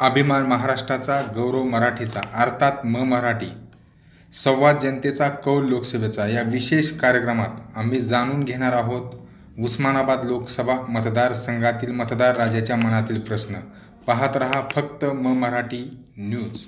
अभिमान महाराष्ट्राचा गौरव मराठीचा अर्थात म मराठी. संवाद जनतेचा कौल लोकसभेचा या विशेष कार्यक्रमात आम्ही जाणून घेणार आहोत उस्मानाबाद लोकसभा मतदारसंघातील मतदार राजाच्या मनातील प्रश्न. पाहत रहा फक्त म मराठी न्यूज.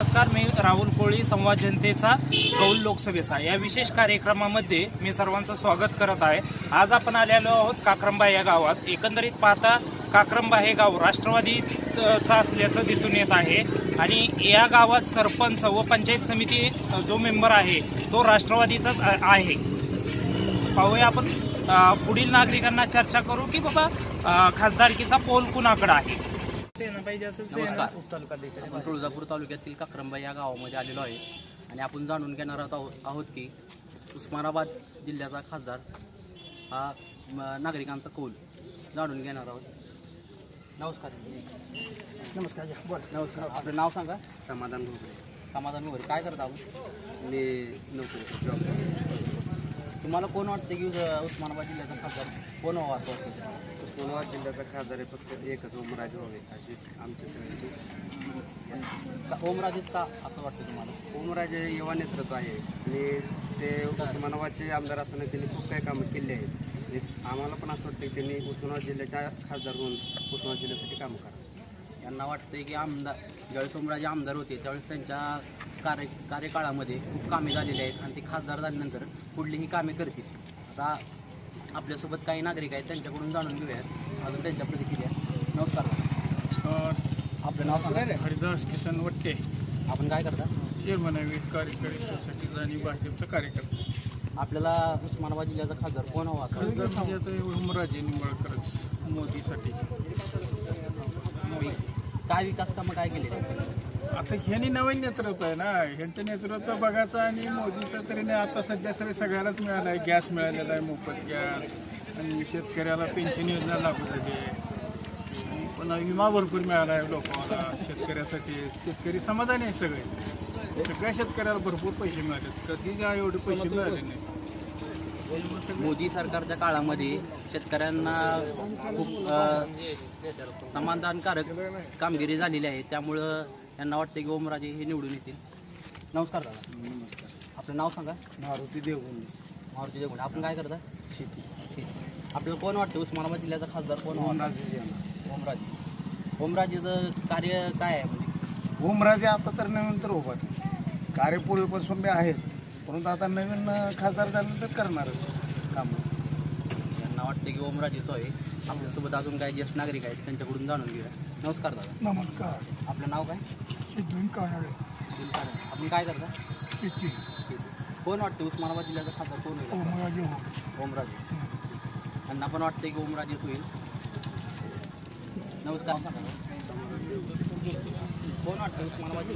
नमस्कार मी राहुल कोळी संवाद जनतेचा कौल लोकसभेचा. या विशेष कार्यक्रमामध्ये मी सर्वांचं स्वागत करत आहे. आज आपण आलेलो आहोत काक्रंबा या गावात. एकंदरीत पाहता काक्रंबा हे गाव राष्ट्रवादी राष्ट्रवादीचं असल्याचं दिसून येत आहे. आणि या गावात सरपंच व पंचायत समिती जो मेंबर आहे तो राष्ट्रवादीचाच आहे. पाहूया आपण पुढील नागरिकांना चर्चा करू की बाबा खासदारकीचा पोल कुणाकडे आहे. नमस्कार. आपण तुळजापूर तालुक्यातील काक्रंबा या गावामध्ये आलेलो आहे. आणि आपण जाणून घेणार आहोत आहोत की उस्मानाबाद जिल्ह्याचा खासदार हा नागरिकांचा कौल. जाणून घेणार आहोत. नमस्कार. नमस्कार नमस्कार. आपलं नाव सांगा. समाधान भोगले समाधान वगैरे काय करता आपण मी नोकरी जॉब तुम्हाला कोण वाटतं की उस- उस्मानाबाद जिल्ह्याचा खासदार कोण व्हावा असं वाटतं उस्मानाबाद जिल्ह्याचा खासदार आहे फक्त एकच ओमराजे व्हावे अशी आमच्या सगळ्यांची का- ओमराजेच का असं वाटतं तुम्हाला? ओमराजे युवा नेतृत्व आहे. आणि ते उस्मानाबादचे आमदार असताना त्यांनी खूप काही कामं केली आहेत. आम्हाला पण असं वाटतं की त्यांनी उस्मानाबाद जिल्ह्याच्या खासदार होऊन उस्मानाबाद जिल्ह्यासाठी कामं करा यांना वाटतंय की आमदार ज्यावेळेस ओमराजे आमदार होते त्यावेळेस त्यांच्या कार्य कार्यकाळामध्ये खूप कामे झालेली आहेत आणि ते खासदार झाल्यानंतर पुढलीही कामे करतील. आता आपल्यासोबत काही नागरिक आहेत त्यांच्याकडून जाणून घेऊयात. अजून त्यांच्या प्रतिक्रिया नमस्कार. आपलं नाव सांगा. हरिदास किसन वट्टे आपण काय करता? चेअरमन आहे वीज कार्यकारी सोसायटीचा आणि भाजपचा कार्यकर्ता. आपल्याला उस्मानाबाद जिल्ह्याचा खासदार कोण हवा म्हणजे उमराजे निंबाळकरच मोदीसाठी. काय विकास कामं काय केले? आता ह्यांनी नवीन नेतृत्व आहे ना. ह्यांचं नेतृत्व बघायचं आणि मोदीचं तरी नाही. आता सध्या सगळे सगळ्यालाच मिळाला आहे गॅस मिळालेला आहे मोफत गॅस. आणि शेतकऱ्याला पेन्शन योजना लागू झाली आहे. पुन्हा विमा भरपूर मिळाला आहे लोकांना शेतकऱ्यासाठी. शेतकरी समाधानी आहे सगळे. सगळ्या शेतकऱ्याला भरपूर पैसे मिळाले कधी काय एवढे पैसे मिळाले नाही. मोदी सरकारच्या काळामध्ये शेतकऱ्यांना खूप समाधानकारक कामगिरी झालेली आहे. त्यामुळं यांना वाटतं की ओमराजे हे निवडून येतील. नमस्कार दादा. नमस्कार. आपलं नाव सांगा. मारुती देवगुंडी. मारुती देगुंडे आपण काय करता? शेती. आपल्याला कोण वाटतं उस्मानाबाद जिल्ह्याचा खासदार कोण? ओमराजे ओमराजे. ओमराजेचं कार्य काय आहे? म्हणजे ओमराजे आता तर नवीन तर उभा कार्य पूर्वीपासून बी आहेच परंतु आता नवीन खासदार झालं तर करणार काम. यांना वाटतं की ओमराजेच आहे आपल्यासोबत अजून काही ज्येष्ठ नागरिक आहेत त्यांच्याकडून जाणून घेऊया. नमस्कार दादा. नमस्कार. आपलं नाव काय? सिद्धून कानाडे. आपण काय करता? किती कोण वाटतं? उस्मानाबाद जिल्ह्याचा खासदार कोण होईल? ओमराजे हो ओमराजे. त्यांना पण वाटतंय की ओमराजे होईल. कोण वाटतं उस्मानाबाद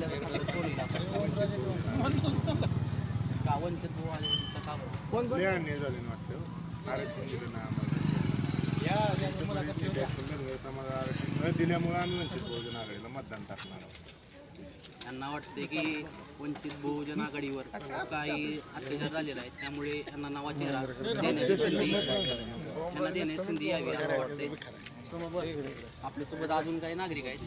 कोण? कोण वाटतं आरक्षण दिलं समाज आरक्षण न दिल्यामुळे आम्ही वंचित बहुजन आघाडीला मतदान टाकणार आहोत. त्यांना वाटते की वंचित बहुजन आघाडीवर काही अत्याचार झालेला आहे. त्यामुळे त्यांना नवा चेहरा देण्याची संधी त्यांना देण्याची संधी यावी असं वाटतंय. आपल्यासोबत अजून काही नागरिक आहेत.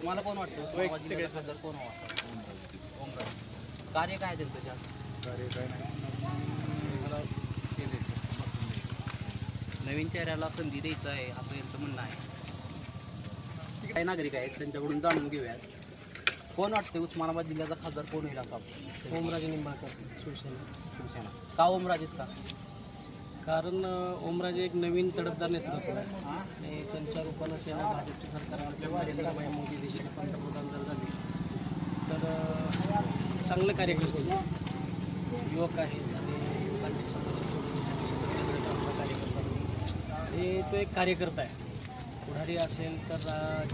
तुम्हाला कोण वाटतं? उस्मानाबाद जिल्ह्याचा खासदार कोण हवा ओमराजे. कार्य काय आहे त्यांचं? नवीन चेहऱ्याला संधी द्यायचं आहे असं यांचं म्हणणं आहे. काही नागरिक आहेत त्यांच्याकडून जाणून घेऊयात. कोण वाटते उस्मानाबाद जिल्ह्याचा खासदार कोण होईल असा ओमराजे निंबाळकर शिवसेना. शिवसेना. का ओमराजेच का? कारण ओमराजे एक नवीन तडफदार नेतृत्व आहे. आणि त्यांच्या रूपानं सेना भाजपचे सरकार नरेंद्रभाई मोदी देशाचे पंतप्रधान जर झाले तर चांगलं कार्य करतील. युवक आहेत आणि युवकांची समस्या सोडवण्यासाठी शेतकऱ्याकडे आणि तो एक कार्यकर्ता आहे. पुढारी असेल तर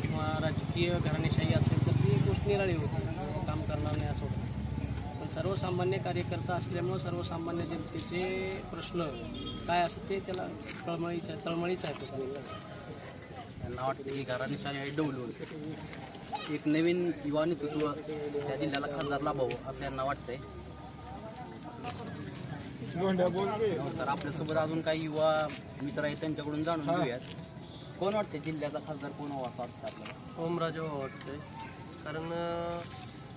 किंवा राजकीय घराणेशाही असेल तर ती गोष्ट निराळी होती. काम करणार नाही असं होतं पण सर्वसामान्य कार्यकर्ता असल्यामुळं सर्वसामान्य जनतेचे प्रश्न काय असतात ते त्याला तळमळीच तळमळीच आहे तो त्यांना वाटतं की घराणेशाही आहे डवलून. एक नवीन युवा नेतृत्व त्या जिल्ह्याला खासदार लाभावं असं यांना वाटतंय. तर आपल्यासोबत अजून काही युवा मित्र आहेत त्यांच्याकडून जाणून घेऊयात. कोण वाटते जिल्ह्याचा खासदार कोण व्हावा असं वाटतं आपल्याला? ओमराजे वाटते कारण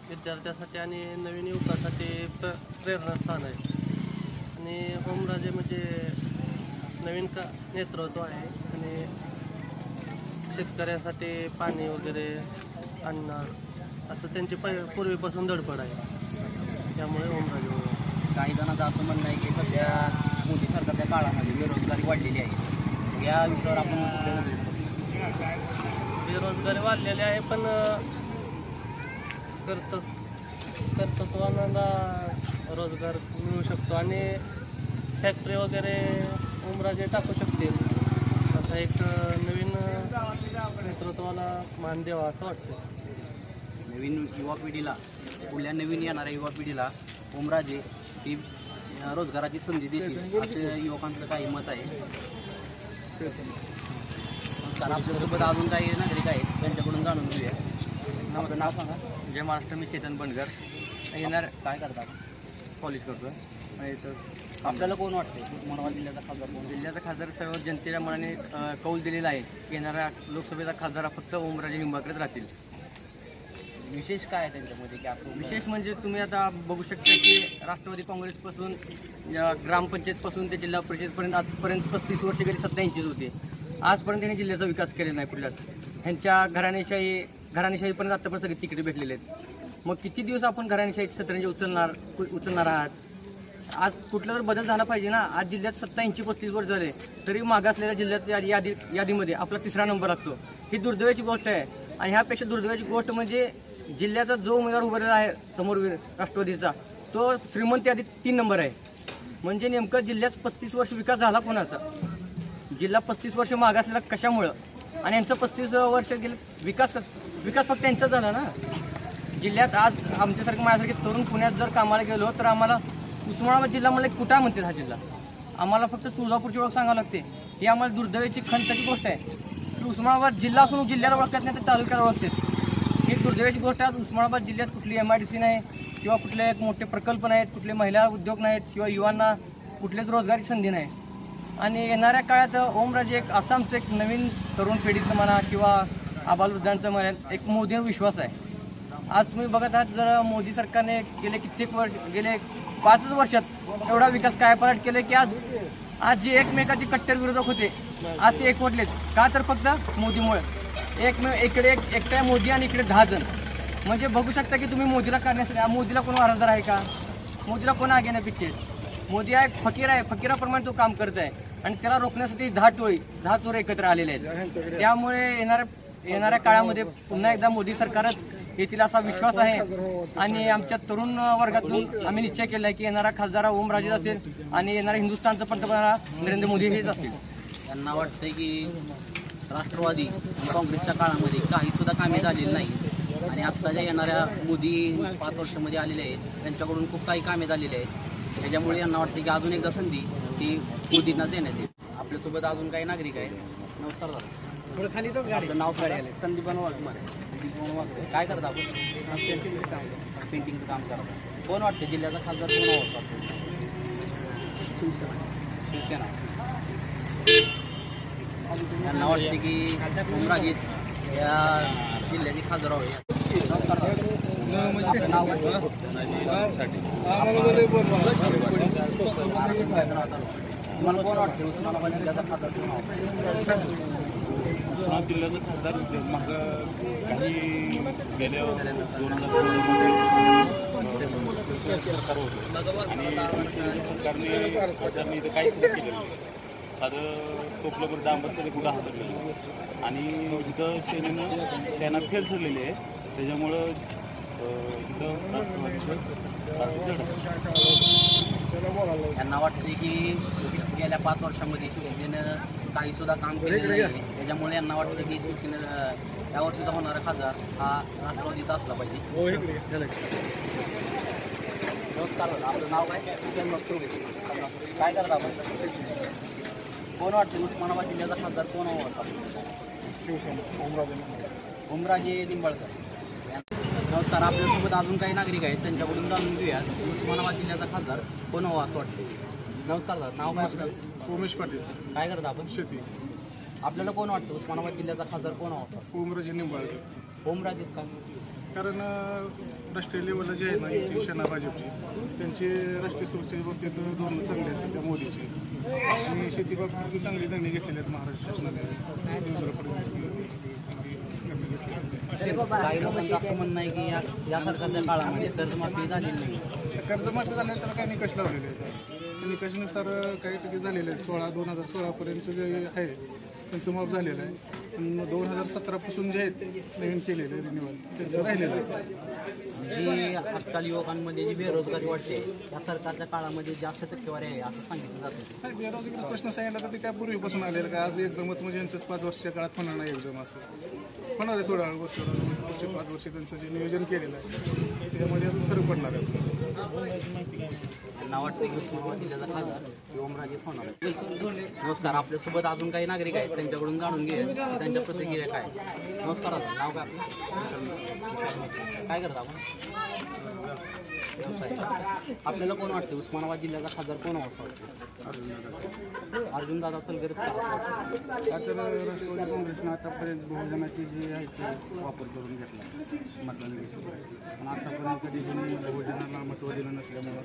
विद्यार्थ्यासाठी आणि नवीन युवकासाठी प्र प्रेरणास्थान आहे. आणि ओमराजे म्हणजे नवीन का नेतृत्व आहे आणि शेतकऱ्यांसाठी पाणी वगैरे आणणार असं त्यांची पै पूर्वीपासून धडपड आहे त्यामुळे ओमराजे. काही जणांचं असं म्हणणं आहे की सध्या मोदी सरकारच्या काळामध्ये बेरोजगारी वाढलेली आहे या विषयावर आपण? बेरोजगारी वाढलेली आहे पण कर्त कर्तृत्वाला रोजगार मिळू शकतो आणि फॅक्टरी वगैरे उमराजे टाकू शकतील. असा एक नवीन नेतृत्वाला मान द्यावा असं वाटतं नवीन युवा पिढीला पुढल्या नवीन येणाऱ्या युवा पिढीला ओमराजे ही रोजगाराची संधी देतील असं युवकांचं काही मत आहे. तर आपल्यासोबत अजून काही नागरिक आहेत त्यांच्याकडून जाणून घेऊया. आपलं नाव सांगा. जय महाराष्ट्र मी चेतन बनगर. येणार काय करतात कॉलेज करतोय. आणि इथं आपल्याला कोण वाटते उस्मानाबाद जिल्ह्याचा खासदार कोण? जिल्ह्याचा खासदार सर्व जनतेच्या मनाने कौल दिलेला आहे येणाऱ्या लोकसभेचा खासदार फक्त ओमराजे निंबाकडेच राहतील. विशेष काय आहे त्यांच्यामध्ये की असं विशेष म्हणजे तुम्ही आता बघू शकता की राष्ट्रवादी काँग्रेसपासून ग्रामपंचायतपासून ते जिल्हा परिषदपर्यंत आजपर्यंत पस्तीस वर्ष गेली सत्ता यांचीच होते. आजपर्यंत त्यांनी जिल्ह्याचा विकास केलेला नाही कुठल्याच ह्यांच्या घराणेशाही घराणेशाहीपर्यंत आतापर्यंत सगळे तिकीट भेटलेले आहेत. मग किती दिवस आपण घराणेशाहीची सतरंजी उचलणार उचलणार आहात? आज कुठला तर बदल झाला पाहिजे ना. आज जिल्ह्यात सत्ता ऐंशी पस्तीस वर्ष झाले तरी मागासलेल्या जिल्ह्यात यादी यादी यादीमध्ये आपला तिसरा नंबर लागतो ही दुर्दैवाची गोष्ट आहे. आणि ह्यापेक्षा दुर्दैवाची गोष्ट म्हणजे जिल्ह्याचा जो उमेदवार उभारलेला आहे समोर राष्ट्रवादीचा तो श्रीमंत यादीत तीन नंबर आहे. म्हणजे नेमकं जिल्ह्यात पस्तीस वर्ष विकास झाला कोणाचा? जिल्हा पस्तीस वर्ष मागासलेला कशामुळं? आणि यांचं पस्तीस वर्ष गेले विकास विकास फक्त त्यांचाच झाला ना? जिल्ह्यात आज आमच्यासारखं माझ्यासारखे तरुण पुण्यात जर कामाला गेलो तर आम्हाला उस्मानाबाद जिल्हा मला कुठा म्हणते हा जिल्हा? आम्हाला फक्त तुळजापूरची ओळख सांगावं लागते. ही आम्हाला दुर्दैवाची खंताची गोष्ट आहे. की उस्मानाबाद जिल्हा असून जिल्ह्याला ओळखत नाही तर तालुक्याला ओळखतात ही दुर्दैवाची गोष्ट आहे. उस्मानाबाद जिल्ह्यात कुठली एम आय डी सी नाही किंवा कुठले मोठे प्रकल्प नाहीत कुठले महिला उद्योग नाहीत किंवा युवांना कुठलेच रोजगारी संधी नाही. आणि येणाऱ्या काळात ओमराजे एक असं आमचं एक नवीन तरुण पिढीचं म्हणा किंवा आबालवृद्धांचं म्हणा एक मोदीवर विश्वास आहे. आज तुम्ही बघत आहात जर मोदी सरकारने गेले कित्येक वर्ष गेले पाचच वर्षात एवढा विकास काय पलट केले की आज आज जे एकमेकाचे कट्टर विरोधक होते आज ते एकवटलेत. का तर फक्त मोदीमुळे. एकमेव इकडे एक एकट्या मोदी आणि इकडे दहा जण. म्हणजे बघू शकता की तुम्ही मोदीला करण्यासाठी मोदीला कोण वारसदार आहे का? मोदीला कोण आगे नाही पिच्छे मोदी हा एक फकीर आहे फकीराप्रमाणे तो काम करत आहे आणि त्याला रोखण्यासाठी दहा टोळी दहा चोर एकत्र आलेले आहेत. त्यामुळे येणाऱ्या येणाऱ्या काळामध्ये पुन्हा एकदा मोदी सरकारच येतील असा विश्वास आहे. आणि आमच्या तरुण वर्गातून आम्ही निश्चय केला आहे की येणारा खासदार ओमराजेच ओमराजे असेल आणि येणारा हिंदुस्थानचं पंतप्रधान नरेंद्र मोदी हेच असतील. त्यांना वाटतंय की राष्ट्रवादी आणि काँग्रेसच्या काळामध्ये काही सुद्धा कामे झालेली नाही. आणि आत्ताच्या येणाऱ्या मोदी पाच वर्षामध्ये आलेले आहेत त्यांच्याकडून खूप काही कामे झालेली आहेत. त्याच्यामुळे यांना वाटतं की अजून एकदा संधी ती मोदींना देण्यात येईल. आपल्यासोबत अजून काही नागरिक आहेत. नमस्कार दादा. थोडं खाली तो गाडी. नाव आहे? संदीपान वाघमारे. संदीपान वाघमारे. काय करता आपण? पेंटिंगचं काम पेंटिंगचं काम करता. कोण वाटतं? जिल्ह्याचा खासदार कोण हवा वाटतं? शिवसेना. त्यांना वाटते की उमरागीच या जिल्ह्याचे खासदार व्हावे. नाव? तुम्हाला कोण वाटतं? उस्मानाबाद जिल्ह्याचा खासदार कोण हवा जिल्ह्याचं खासदार मग काही गेल्या दोन हजार सरकार होतं आणि सरकारने खासदारने इथं काहीच नाही केलेलं. नाही. साधं टोपल्यावर डांबर कुठं हातरलेलं आणि इथं सेनेनं सेना फेल ठरलेली आहे. त्याच्यामुळं इथं राष्ट्रवादीचं त्यांना वाटते की गेल्या पाच वर्षामध्ये शिवसेनेनं काही सुद्धा काम केलेलं नाही त्याच्यामुळे यांना वाटतं की या वर्षीचा होणारा खासदार हा राष्ट्रवादीचा असला पाहिजे. नमस्कार दादा. आपलं नाव काय? काय करता आपण? कोण वाटतं? उस्मानाबाद जिल्ह्याचा खासदार कोण हवा होता ओमराजे निंबाळकर. नमस्कार आपल्यासोबत अजून काही नागरिक आहेत त्यांच्याकडून जाणून घेऊया उस्मानाबाद जिल्ह्याचा खासदार कोण हवा असं वाटतं? नमस्कार दादा नाव काय आपलं? उमेश पाटील. काय करता आपण? शेती. आपल्याला कोण वाटतं? उस्मानाबाद जिल्ह्याचा खासदार कोण हवा होता? उमराजे निंबाळकर. ओमराजे का? कारण अं, राष्ट्रीय लेवलला जे आहे ना युती सेना भाजपची. त्यांची राष्ट्रीय सुरक्षेच्या बाबतीत धोरणं चांगली आहेत सध्या मोदीची. आणि शेती बाबतीत चांगली निर्णय घेतलेले आहेत महाराष्ट्र शासनाने. देवेंद्र फडणवीस चांगली निर्णय घेतलेले आहेत. काही लोकांचं असं म्हणणं आहे की या या सरकारच्या काळामध्ये कर्जमाफी झालेली नाही. कर्जमाफी झाल्याने त्याला काही निकष लावलेले आहेत. त्या निकषानुसार काही किती झालेले आहेत. सोळा दोन हजार सोळापर्यंत जे आहे त्यांचं माफ झालेलं आहे. पण दोन हजार सतरापासून जे आहेत नवीन केलेले रिन्युअल त्यांचं राहिलेलं आहे. जी आजकाल युवकांमध्ये जी बेरोजगारी वाटते या सरकारच्या काळामध्ये जास्त टक्केवारी आहे असं सांगितलं जातं. नाही, प्रश्न सांगितला तर ते काय पूर्वीपासून आलेलं का आज एकदमच म्हणजे यांच्याच पाच वर्षाच्या काळात होणार नाही एकदम असं. होणार आहे थोडा वर्ष पाच वर्ष त्यांचं जे नियोजन केलेलं आहे त्यामध्ये अजून फरक पडणार आहे. यांना वाटतं की उस्मानाबाद जिल्ह्याचा खासदार हे ओमराजे होणार आहे. नमस्कार आपल्यासोबत अजून काही नागरिक आहेत त्यांच्याकडून जाणून घे त्यांच्या प्रतिक्रिया काय? नमस्कार नाव काय काय करता आपण? आपल्याला कोण वाटतं उस्मानाबाद जिल्ह्याचा खासदार कोण असं वाटतं अर्जुन दादा सलगर आता राष्ट्रवादी काँग्रेसनं आतापर्यंत बहुजनाची जी आहे ते वापर करून घेतला मतदान पण आतापर्यंत कधी बहुजनाला महत्त्व दिलं नसल्यामुळं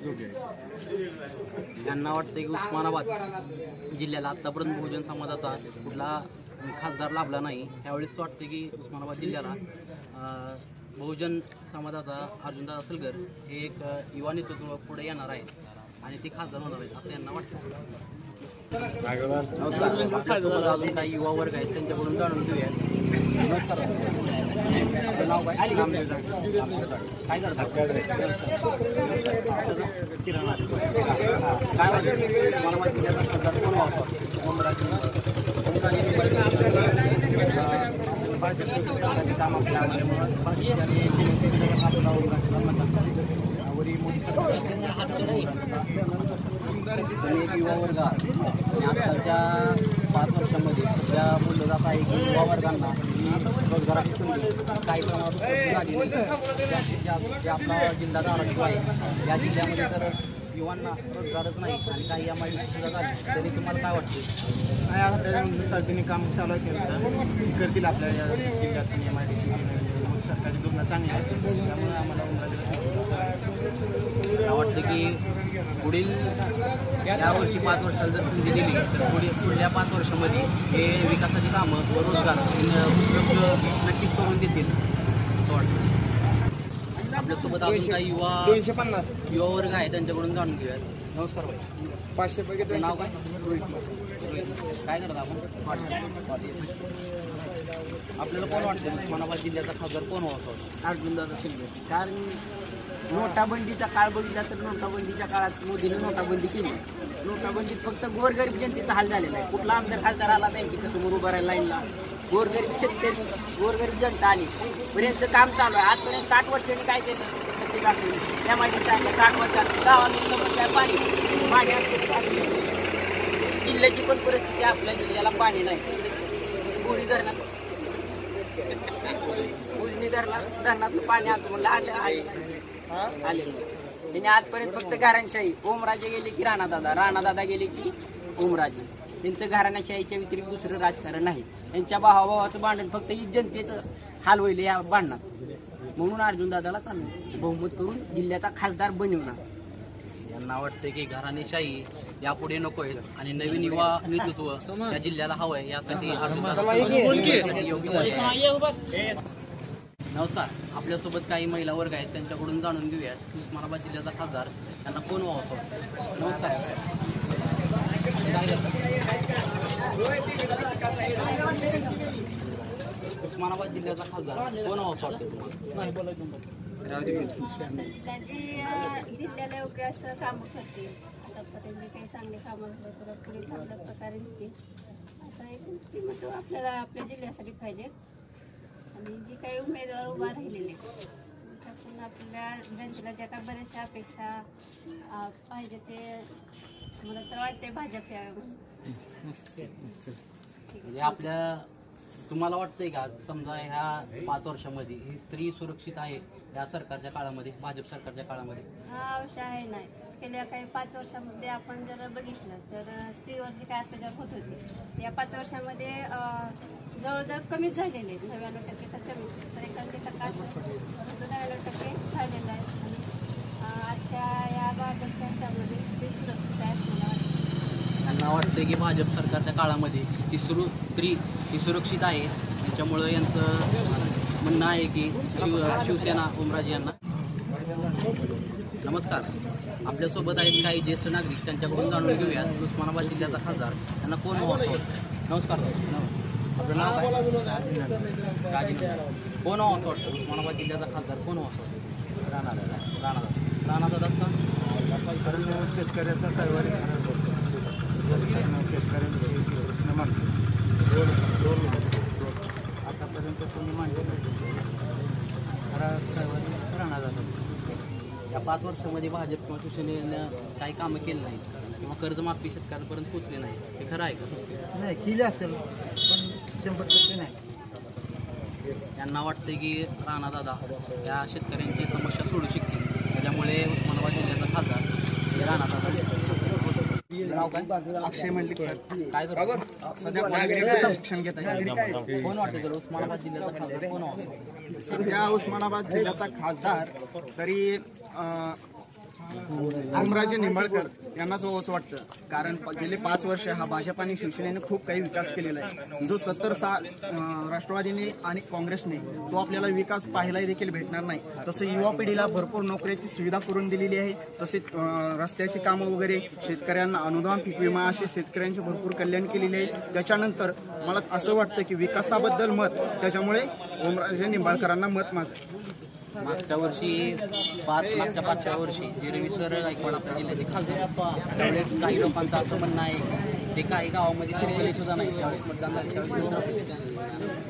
योग्य आहे. यांना वाटतं की उस्मानाबाद जिल्ह्याला आतापर्यंत बहुजन समाजाचा कुठला खासदार लाभला नाही त्यावेळेस वाटतं की उस्मानाबाद जिल्ह्याला बहुजन समाजाचा अर्जुनदास सलगर हे एक युवा नेतृत्व पुढे येणार आहे आणि ते खासदार होणार आहेत असं यांना वाटतं. अजून काही युवा वर्ग आहेत त्यांच्याकडून जाणून घेऊयात. नमस्कार. काय? युवा वर्ग आहे. पाच वर्षामध्ये सध्या बोललं जात आहे की युवा वर्गांना रोजगाराची संधी काही प्रमाणात जास्तीत जास्त जे आपला जिल्हा धाराशिव आहे या जिल्ह्यामध्ये तर युवांना रोजगारच नाही आणि काही एम आय डी सुद्धा झाली तरी तुम्हाला काय वाटतं नाही आता त्याच्यानुसार त्यांनी काम चालू केलं तर करतील आपल्या या जिल्ह्यात पण एम आय डी सी सरकारी धोरणं चांगली आहेत. त्यामुळे आम्हाला मला वाटतं की पुढील या वर्षी पाच वर्षाला जर संधी दिली तर पुढील पुढल्या पाच वर्षामध्ये हे विकासाची कामं व रोजगार उपलब्ध नक्कीच करून देतील. आपल्यासोबत अजून काही युवा दोनशे पन्नास. युवा वर्ग आहे त्यांच्याकडून जाणून घेऊया नमस्कार भाई. पाचशे पैकी नाव काय. काय करता आपण? आपल्याला कोण वाटतं? उस्मानाबाद जिल्ह्याचा खासदार कोण व्हावा अर्जुन दादा सिंग कारण नोटाबंदीचा काळ बघितला तर नोटाबंदीच्या काळात मोदीने नोटाबंदी केली. नोटाबंदीत फक्त गोरगरीब जनतेचा हाल झालेला आहे. कुठला आमदार खासदार आला बँकेच्या समोर उभा राहिला लाईनला. गोरगरीब शेतकरी गोरगरीब जनता आली. पण यांचं काम चालू आहे. आजपर्यंत साठ वर्षांनी काय केलं? दाखवलं त्यामध्ये सांगितलं साठ वर्षात समस्या पाणी पाणी जिल्ह्याची पण परिस्थिती आपल्या जिल्ह्याला पाणी नाही. बोरी धरणात उजनी धरणातलं पाणी म्हणलं आलं आजपर्यंत फक्त घराणशाही ओमराजे गेले की राणादादा राणादादा गेले की ओमराजे. त्यांचं घराण्याशाहीच्या व्यतिरिक्त दुसरं राजकारण नाही. त्यांच्या भावाभावाचं भांडण फक्त ही जनतेचं हाल होईल या भांडणात. म्हणून अर्जुन दादाला चालू बहुमत करून जिल्ह्याचा खासदार बनवणार. यांना वाटतं की घराणेशाही यापुढे नको आहेत आणि नवीन युवा नेतृत्व या जिल्ह्याला हवं आहे यासाठी अर्जुन योग्य आहे. नमस्कार. आपल्यासोबत काही महिला वर्ग आहेत त्यांच्याकडून जाणून घेऊयात. उस्मानाबाद जिल्ह्याचा खासदार त्यांना कोण व्हावं नमस्कार. उस्मानाबाद जिल्ह्याचा खासदार कोण व्हावं असं वाटतं जिल्ह्याला योग्य असं कामं करतील. आतापर्यंत जे काही चांगले कामं झाले तर पुढे चांगल्या प्रकारे होतील असं एक व्यक्तिमत्व आपल्याला आपल्या जिल्ह्यासाठी पाहिजे. आणि जी काही उमेदवार उभा राहिलेले आहेत, त्यापासून आपल्या जनतेला ज्या काही बऱ्याचशा अपेक्षा पाहिजे ते मला तर वाटते भाजप यावे. म्हणजे आहे आपल्या तुम्हाला वाटतंय का समजा ह्या पाच वर्षामध्ये ही स्त्री सुरक्षित आहे या सरकारच्या काळामध्ये भाजप सरकारच्या काळामध्ये? हा विषय आहे नाही. गेल्या काही पाच वर्षामध्ये आपण जर बघितलं तर स्त्रीवर जे काय अत्याचार होत होते या पाच वर्षामध्ये जवळजवळ कमीच झालेले आहेत. नव्याण्णव टक्के तर कमी तर एखादी टक्का परंतु नव्याण्णव टक्के झालेलं आहे. आणि आजच्या या भाजपच्या ह्याच्यामध्ये स्त्री सुरक्षित आहे असं मला वाटतं. त्यांना वाटतं की भाजप सरकारच्या काळामध्ये ही सुरू स्त्री ही सुरक्षित आहे. त्याच्यामुळं यांचं म्हणणं आहे की शिव शिवसेना उमराजी यांना. नमस्कार. आपल्यासोबत आहेत काही ज्येष्ठ नागरिक. त्यांच्याकडून जाणून घेऊयात. उस्मानाबाद जिल्ह्याचा खासदार. त्यांना कोण हवा असं नमस्कार नमस्कार. आपलं नाव काय? कोण हवा असं वाटतं? उस्मानाबाद जिल्ह्याचा खासदार कोण हवा असं वाटतं राणा राणा राणा दादाच का कारण शेतकऱ्याचा कैवारी शेतकऱ्यांचे प्रश्न दोन दोन आतापर्यंत तुम्ही मांडले खरा कैवारी राहणार जातात या पाच वर्षामध्ये भाजप किंवा शिवसेनेनं काही कामं केली नाही किंवा कर्जमाफी शेतकऱ्यांपर्यंत पोचले नाही. हे खरं आहे का? नाही केली असेल पण शंभर टक्के नाही. यांना वाटते की राणा दादा या शेतकऱ्यांची समस्या सोडू शकतील. त्याच्यामुळे उस्मानाबाद जिल्ह्याचा खासदार हे राणा दादा. अक्षय मंडलिक सर. काय करतो सध्या शिक्षण घेत आहे. कोण वाटतं उस्मानाबाद जिल्ह्याचा खासदार कोण सध्या उस्मानाबाद जिल्ह्याचा खासदार तरी अं, ओमराजे निंबाळकर यांनाच असं वाटतं. कारण गेले पाच वर्ष हा भाजप आणि शिवसेनेने खूप काही विकास केलेला आहे. जो सत्तर सा राष्ट्रवादीने आणि काँग्रेसने तो आपल्याला विकास पाहायला देखील भेटणार नाही. तसं युवा पिढीला भरपूर नोकऱ्याची सुविधा करून दिलेली आहे. तसेच रस्त्याची कामं वगैरे शेतकऱ्यांना अनुदान पीक विमा असे शेतकऱ्यांचे भरपूर कल्याण केलेले आहे. त्याच्यानंतर मला असं वाटतं की विकासाबद्दल मत त्याच्यामुळे ओमराजे निंबाळकरांना मत माझं मागच्या वर्षी पाच मागच्या पाचच्या वर्षी जे रविसर गायकवाड आपल्या जिल्ह्याचे खासदार त्यावेळेस काही लोकांचं असं म्हणणं आहे ते काही गावामध्ये फिरलेले सुद्धा नाही त्यावेळेस मतदान झाले त्यावेळेस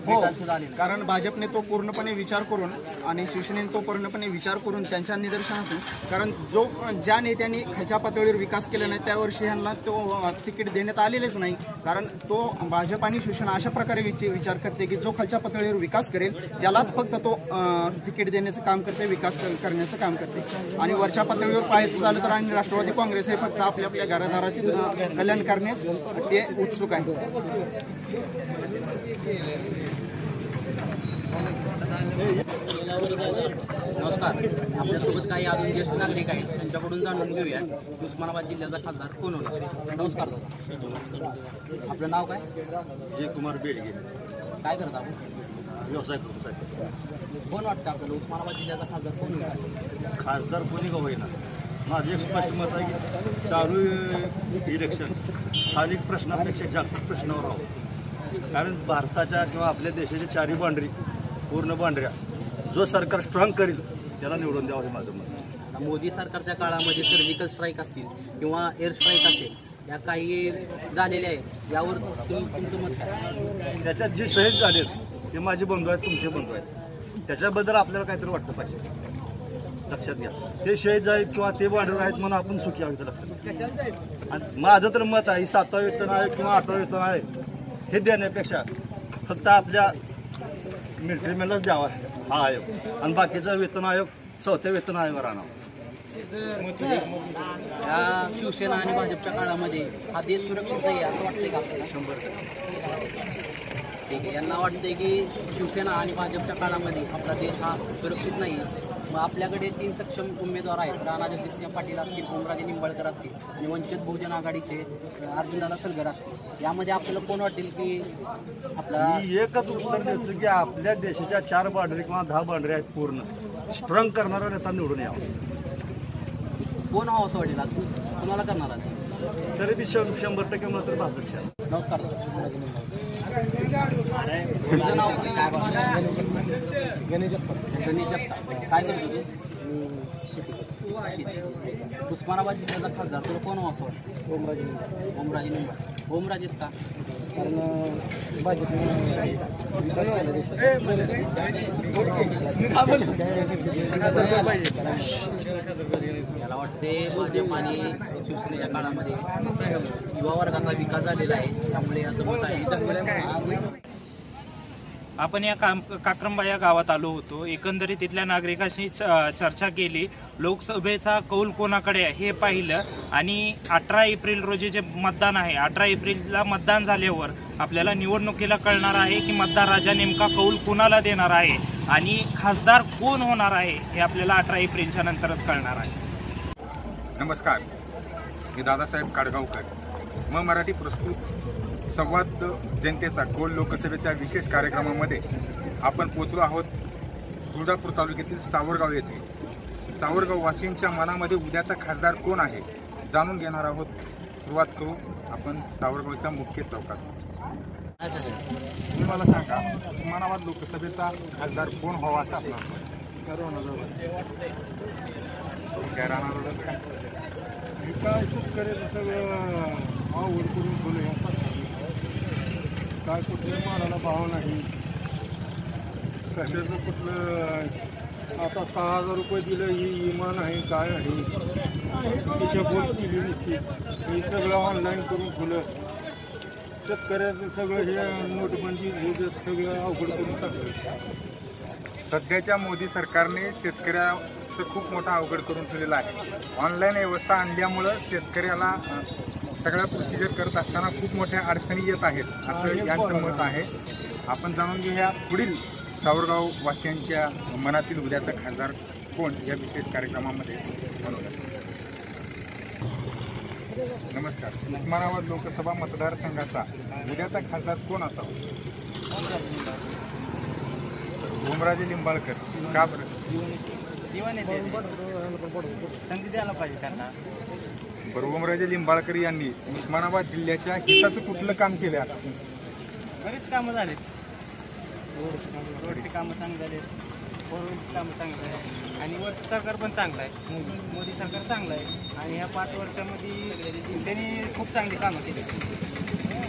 हो निकाल सुद्धा आले नाही कारण भाजपने तो पूर्णपणे विचार करून आणि शिवसेनेने तो पूर्णपणे विचार करून त्यांच्या निदर्शनातून कारण जो ज्या नेत्यांनी खालच्या पातळीवर विकास केला नाही त्या वर्षी ह्यांना तो अ, तिकीट देण्यात आलेलेच नाही. कारण तो भाजप आणि शिवसेना अशा प्रकारे विच- विचार करते की जो खालच्या पातळीवर विकास करेल त्यालाच फक्त तो अ, तिकीट देण्याचं काम करते विकास करण्याचं काम करते. आणि वरच्या पातळीवर पाहायचं झालं तर आणि राष्ट्रवादी काँग्रेस हे फक्त आपल्या आपल्या घरादाराचे अ, कल्याण करण्यास ते उत्सुक आहे. नमस्कार. आपल्यासोबत काही अजून ज्येष्ठ नागरिक आहेत. त्यांच्याकडून जाणून घेऊयात. उस्मानाबाद जिल्ह्याचा खासदार कोण होणार? नमस्कार आपलं नाव काय? जयकुमार बेडगे. काय करता आपण? व्यवसाय करतो साहेब. कोण वाटतं आपल्याला? उस्मानाबाद जिल्ह्याचा खासदार कोण होणार खासदार कोणी का होईना? माझं एक स्पष्ट मत आहे की चालू इलेक्शन स्थानिक प्रश्नापेक्षा जागतिक प्रश्नावर राहावं कारण भारताच्या किंवा आपल्या देशाच्या चारी बांडरी पूर्ण बांडऱ्या जो सरकार स्ट्रॉंग करेल त्याला निवडून द्यावं हे माझं मत मोदी सरकारच्या काळामध्ये सर्जिकल स्ट्राईक असतील किंवा एअर स्ट्राईक असेल या काही झालेल्या आहेत यावर तुम तुमचं मत काय? त्याच्यात जे शहीद झालेत ते माझे बंधू आहेत तुमचे बंधू आहेत. त्याच्याबद्दल आपल्याला काहीतरी वाटतं पाहिजे. लक्षात घ्या. ते शहीद आहेत किंवा ते बांधवर आहेत म्हणून आपण सुखी आहोत लक्षात घ्या. आणि माझं तर मत आहे सातवा वेतन आहे किंवा आठवा वेतन आहे. हे देण्यापेक्षा फक्त आपल्या मिलिटरी मॅनलाच द्यावा हा आयोग. आणि बाकीचा वेतन आयोग चौथ्या वेतन आयोगावर आणावा. या शिवसेना आणि भाजपच्या काळामध्ये हा देश सुरक्षित आहे असं वाटतंय का आपल्याला? शंभर ठीक आहे. यांना वाटतंय की शिवसेना आणि भाजपच्या काळामध्ये आपला देश हा सुरक्षित नाही मग आपल्याकडे तीन सक्षम उमेदवार आहेत. राणा जगदीशसिंह पाटील असतील ओमराजे निंबाळकर असतील आणि वंचित बहुजन आघाडीचे अर्जुनदादा सलगर असतील. यामध्ये आपल्याला कोण वाटेल की आपला मी एकच उत्तर देतो की आपल्या देशाच्या चार बांडरी किंवा दहा बांडरी आहेत पूर्ण. स्ट्रॉंग करणारा नेता निवडून यावा. कोण हवं असं वाटेल? कुणाला करणार? तरी बी शं- शंभर टक्के मात्र भाजपच्या नमस्कार. गणेश गणेश काय करतो तू शेती शेती. उस्मानाबाद जिल्ह्याचा खासदार तुला कोण वाटतो ओमराजे ओमराजे निंबाळ ओमराजेच का कारण भाजपने मला वाटते भाजप आणि शिवसेनेच्या काळामध्ये युवा वर्गाचा विकास झालेला आहे त्यामुळे याचं मत आहे आपण या काम काक्रंबा या गावात आलो होतो. एकंदरीत तिथल्या नागरिकांशी च- चर्चा केली. लोकसभेचा कौल कोणाकडे आहे हे पाहिलं. आणि अठरा एप्रिल रोजी जे मतदान आहे अठरा एप्रिलला मतदान झाल्यावर आपल्याला निवडणुकीला कळणार आहे की मतदार राजा नेमका कौल कोणाला देणार आहे आणि खासदार कोण होणार आहे हे आपल्याला अठरा एप्रिलच्या नंतरच कळणार आहे. नमस्कार. मी दादासाहेब काडगावकर. म मराठी प्रस्तुत संवाद जनतेचा गोल लोकसभेच्या विशेष कार्यक्रमामध्ये आपण पोचलो आहोत. तुळजापूर तालुक्यातील सावरगाव येथे. सावरगाव वासींच्या मनामध्ये उद्याचा खासदार कोण आहे जाणून घेणार आहोत. सुरुवात करू आपण सावरगावच्या मुख्य चौकात. तुम्ही मला सांगा उस्मानाबाद लोकसभेचा खासदार कोण व्हावा असा आपला काय राहणार होतं काय हे काय शेतकऱ्याचं आवड करून काय कुठल्या मालाला भाव नाही. कशाचं कुठलं आता सहा हजार रुपये दिलं ही इमान आहे काय आहे दिशाभूल केली नसती. हे सगळं ऑनलाईन करून ठेवलं. शेतकऱ्याचं सगळं हे नोटबंदी सगळं अवघड करून टाकलं. सध्याच्या मोदी सरकारने शेतकऱ्याचं खूप मोठा अवघड करून ठेवलेला आहे. ऑनलाईन व्यवस्था आणल्यामुळं शेतकऱ्याला सगळ्या प्रोसिजर करत असताना खूप मोठ्या अडचणी येत आहेत असं यांचं मत आहे. आपण जाणून घेऊया पुढील सावरगाव वासियांच्या मनातील उद्याचा खासदार कोण या विशेष कार्यक्रमामध्ये बनवलं नमस्कार. उस्मानाबाद लोकसभा मतदारसंघाचा उद्याचा खासदार कोण असावा? ओमराजे लिंबाळकर का बरं? संधी द्यायला पाहिजे त्यांना. बरं लिंबाळकर यांनी उस्मानाबाद जिल्ह्याच्या हिताचं कुठलं काम केलं आहे बरीच कामं झाले रोडचे कामं चांगले झाले फोरवेलची कामं चांगली झाले आणि वरचं सरकार पण चांगलं आहे. मोदी मोदी सरकार चांगलं आहे. आणि ह्या पाच वर्षामध्ये त्यांनी खूप चांगली कामं केली.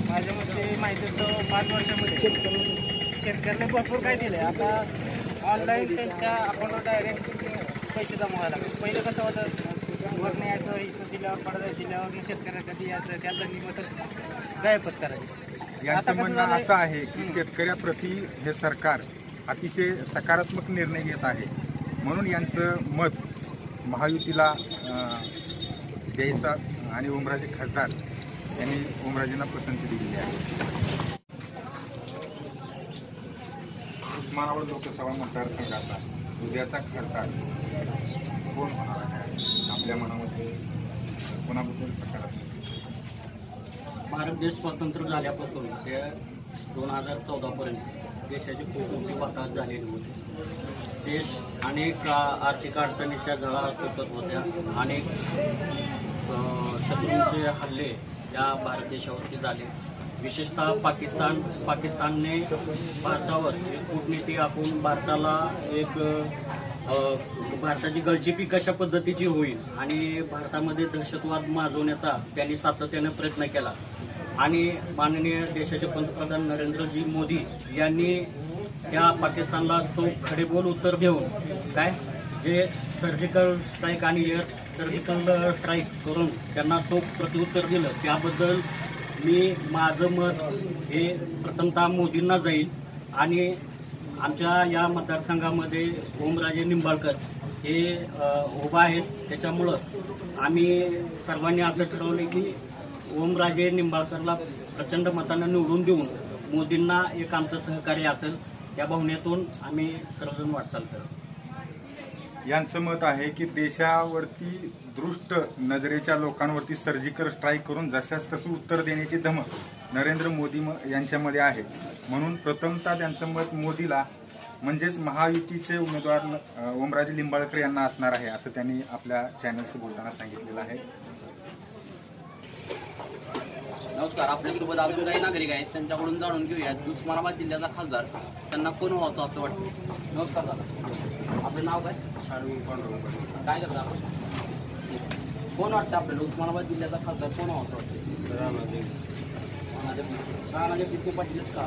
माझ्या मते माहिती असतं पाच वर्षामध्ये शेतकऱ्याला भरपूर काय दिलं आहे आता ऑनलाईन त्यांच्या अकाउंटवर डायरेक्ट पैसे जमा व्हायला लागले. पहिलं कसं होतं वर न्यायचं इथं दिल्यावर पडदा दिल्यावर मग शेतकऱ्याला कधी यायचं गायबच करायचं. यांचं म्हणणं असं आहे की शेतकऱ्याप्रती हे सरकार अतिशय सकारात्मक निर्णय घेत आहे. म्हणून यांचं मत महायुतीला द्यायचा आणि ओमराजे खासदार यांनी ओमराजेंना पसंती दिलेली आहे. उस्मानाबाद लोकसभा मतदारसंघाचा उद्याचा खासदार कोण होणार आपल्या मनामध्ये कोणाबद्दल सकारात्मक? भारत देश स्वतंत्र झाल्यापासून ते दोन हजार चौदापर्यंत देशाची खूप मोठी वाताहत झालेली होती. देश अनेक आर्थिक अडचणीच्या जळा सोसत होत्या. अनेक शत्रूंचे हल्ले या भारत देशावरती झाले. विशेषतः पाकिस्तान पाकिस्तानने भारतावर एक कूटनीती आखून भारताला एक भारताची गळचेपी कशा पद्धतीची होईल आणि भारतामध्ये दहशतवाद माजवण्याचा त्यांनी सातत्याने प्रयत्न केला. आणि माननीय देशाचे पंतप्रधान नरेंद्रजी मोदी यांनी त्या पाकिस्तानला चोख खडेबोल उत्तर देऊन काय? जे सर्जिकल स्ट्राईक आणि एअर सर्जिकल स्ट्राईक करून त्यांना चोख प्रत्युत्तर दिलं त्याबद्दल मी माझं मत हे प्रथमतः मोदींना जाईल आणि आमच्या या मतदारसंघामध्ये ओमराजे निंबाळकर हे उभा आहेत. त्याच्यामुळं आम्ही सर्वांनी असं ठरवलं की ओमराजे निंबाळकरला प्रचंड मतानं निवडून देऊन मोदींना एक आमचं सहकार्य असेल या भावनेतून आम्ही सर्वजण वाटचाल करतो. यांचं मत आहे की देशावरती दृष्ट नजरेच्या लोकांवरती सर्जिकल स्ट्राईक करून जशास तसं उत्तर देण्याची धमक नरेंद्र मोदी यांच्यामध्ये आहे. म्हणून प्रथमतः त्यांचं मत मोदीला म्हणजेच महायुतीचे उमेदवार ओमराजे लिंबाळकर यांना असणार आहे असं त्यांनी आपल्या चॅनलशी बोलताना सांगितलेलं आहे. नमस्कार आपल्यासोबत अजून काही नागरिक आहेत त्यांच्याकडून जाणून घेऊयात. उस्मानाबाद जिल्ह्याचा खासदार त्यांना कोण व्हावं असं वाटतं? नमस्कार दादा. आपलं नाव काय? काय करता आपण? कोण वाटतं आपल्याला? उस्मानाबाद जिल्ह्याचा खासदार कोण व्हावं असं वाटतं राणा जगदीश पाटीलच का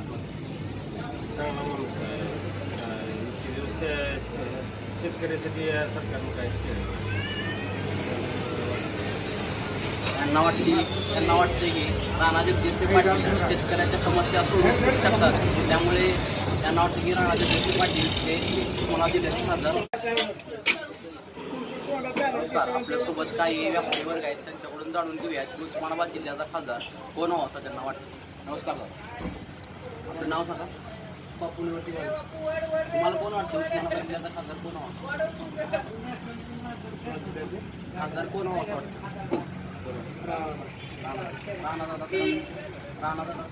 शेतकऱ्यासाठी सरकारनं काय त्यांना वाटते त्यांना वाटते की राणा जगदीश पाटील शेतकऱ्याच्या समस्या सोडवू शकतात. त्यामुळे त्यांना वाटतं की राणा जगदीश पाटील हे जिल्ह्याचे खासदार नमस्कार आपल्यासोबत काही व्यापारी वर्ग आहेत त्यांच्याकडून जाणून घेऊयात. की उस्मानाबाद जिल्ह्याचा खासदार कोण हो असं त्यांना वाटतं. नमस्कार आपलं नाव सांगा. बापूनवरती तुम्हाला कोण वाटतं उस्मानाबाद जिल्ह्याचा खासदार कोण हो? खासदार कोण हो असं वाटतं? राणा दादा राणा दादा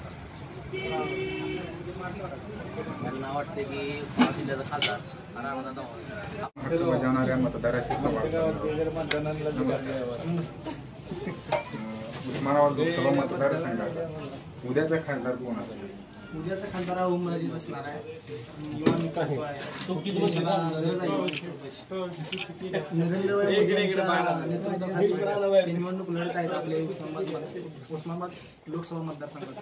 त्यांना वाटते की उस्मानाबाद जिल्ह्याचा खासदार हक्क बजावणाऱ्या मतदाराशी संवाद उस्मानाबाद लोकसभा मतदारसंघात उद्याचा खासदार कोण असेल? उद्याचा खासदार हा उमराजीच असणार आहे. नरेंद्र निवडणूक लढत आहेत आपले उस्मानाबाद उस्मानाबाद लोकसभा मतदारसंघात.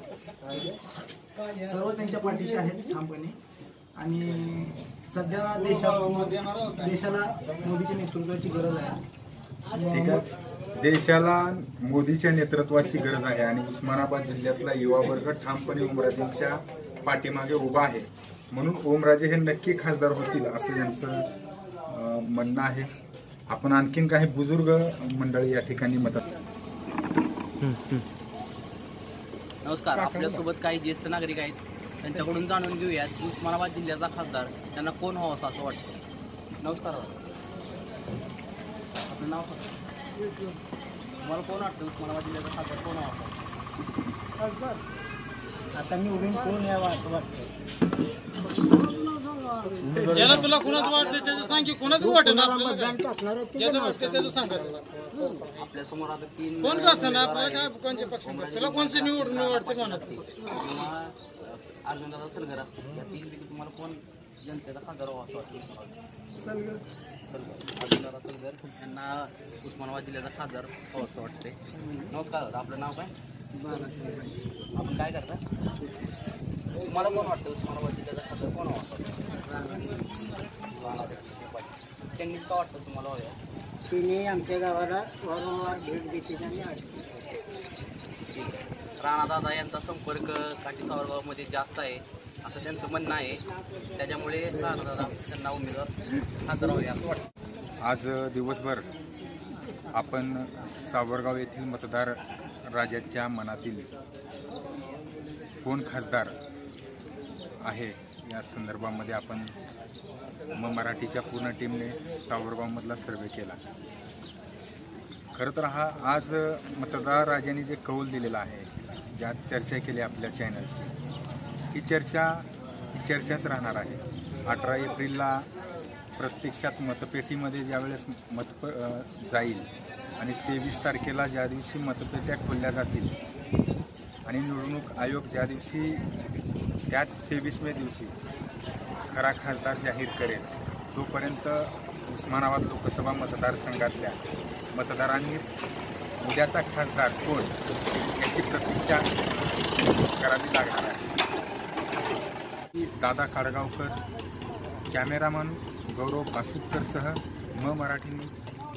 सर्व त्यांच्या पाठीशी आहेत ठामपणे. आणि सध्या देशात देशाला मोदीच्या नेतृत्वाची गरज आहे. ठीक आहे. देशाला मोदीच्या नेतृत्वाची गरज आहे आणि उस्मानाबाद जिल्ह्यातला युवा वर्ग ठामपणे ओमराजेंच्या पाठीमागे उभा आहे. म्हणून ओमराजे हे नक्की खासदार होतील असं यांचं म्हणणं आहे. आपण आणखीन काही बुजुर्ग मंडळी या ठिकाणी मतात नमस्कार. आपल्यासोबत काही ज्येष्ठ नागरिक आहेत. त्यांच्याकडून जाणून घेऊयात की उस्मानाबाद जिल्ह्याचा खासदार. त्यांना कोण व्हावं असं असं वाटतं? नमस्कार आपलं नाव. तुम्हाला कोण वाटतं? उस्मानाबाद जिल्ह्याचा खासदार कोण व्हावा आता निवडून कोण यावा असं वाटतं? ज्याला तुला कुणाचं वाटतं त्याचं सांग की कुणाचं वाटेल? ज्याचं वाटतं त्याचं सांगायचं आपल्यासमोर आता तीन कोण का असतं ना? आपल्याला काय कोणचे पक्ष तुला कोणचं निवडून वाटतं म्हणत किंवा अर्जुनदादा सलगर असतील या तीनपैकी तुम्हाला कोण जनतेचा खासदार असं वाटतं यांना उस्मानाबाद जिल्ह्याचा खासदार असं वाटते नमस्कार आपलं नाव काय? आपण काय करता तुम्हाला कोण वाटतं? उस्मानाबाद जिल्ह्याचा खासदार कोण व्हावा त्यांनीच का वाटतं तुम्हाला तिने आमच्या गावाला वारंवार भेट देते आणि राणादादा यांचा संपर्क काठी सावरगावमध्ये जास्त आहे असं त्यांचं म्हणणं आहे. त्याच्यामुळे राणादादा त्यांना उमेदवार खासदार व्हावे असं वाटतं. आज दिवसभर आपण सावरगाव येथील मतदार राजाच्या मनातील कोण खासदार आहे. या संदर्भामध्ये आपण म मराठीच्या पूर्ण टीमने सावरगावमधला सर्वे केला. खरं तर हा आज मतदार राजांनी जे कौल दिलेला आहे ज्यात चर्चा केली आपल्या चॅनलची ही चर्चा ही चर्चाच राहणार आहे. अठरा एप्रिलला प्रत्यक्षात मतपेटीमध्ये ज्यावेळेस मत जाईल आणि तेवीस तारखेला ज्या दिवशी मतपेट्या खोलल्या जातील आणि निवडणूक आयोग ज्या दिवशी त्याच तेवीसव्या दिवशी खरा खासदार जाहीर करेल. तोपर्यंत उस्मानाबाद लोकसभा मतदारसंघातल्या मतदारांनी उद्याचा खासदार कोण याची प्रतीक्षा करावी लागणार आहे. दादा खाडगावकर कॅमेरामन गौरव पासुटकरसह म मराठी न्यूज.